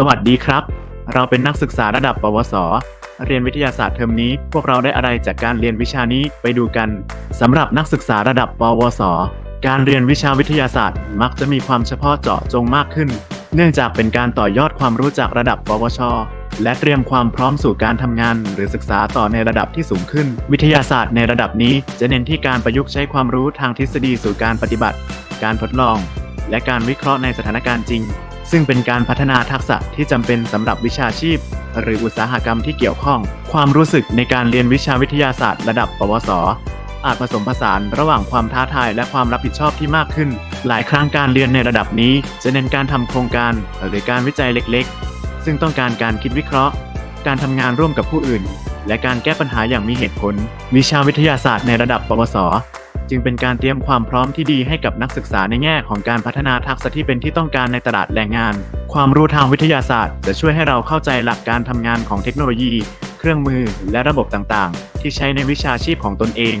สวัสดีครับ เราเป็นนักศึกษาระดับ ปวส เรียนวิทยาศาสตร์เทอมนี้ พวกเราได้อะไรจากการเรียนวิชานี้ไปดูกันสำหรับนักศึกษาระดับ ปวส การเรียนวิชาวิทยาศาสตร์ มักจะมีความเฉพาะเจาะจงมากขึ้น เนื่องจากเป็นการต่อยอดความรู้จากระดับ ปวช และเตรียมความพร้อมสู่การทำงาน หรือศึกษาต่อในระดับที่สูงขึ้น วิทยาศาสตร์ในระดับนี้จะเน้นที่การประยุกต์ใช้ความรู้ทางทฤษฎีสู่การปฏิบัติ การทดลอง และการวิเคราะห์ในสถานการณ์จริง ซึ่งเป็นการพัฒนาทักษะที่จำเป็นสำหรับวิชาชีพ หรืออุตสาหกรรมที่เกี่ยวข้อง ความรู้สึกในการเรียนวิชาวิทยาศาสตร์ระดับ ปวส อาจผสมผสานระหว่างความท้าทายและความรับผิดชอบที่มากขึ้น หลายครั้งการเรียนในระดับนี้ จะเน้นการทำโครงการหรือการวิจัยเล็กๆ ซึ่งต้องการการคิดวิเคราะห์ การทำงานร่วมกับผู้อื่น และการแก้ปัญหาอย่างมีเหตุผล วิชาวิทยาศาสตร์ในระดับ ปวส จึงเป็นการเตรียมความพร้อมที่ดีให้กับนักศึกษาในแง่ของการพัฒนาทักษะที่เป็นที่ต้องการในตลาดแรงงาน ความรู้ทางวิทยาศาสตร์ จะช่วยให้เราเข้าใจหลักการทำงานของเทคโนโลยี เครื่องมือ และระบบต่างๆ ที่ใช้ในวิชาชีพของตนเอง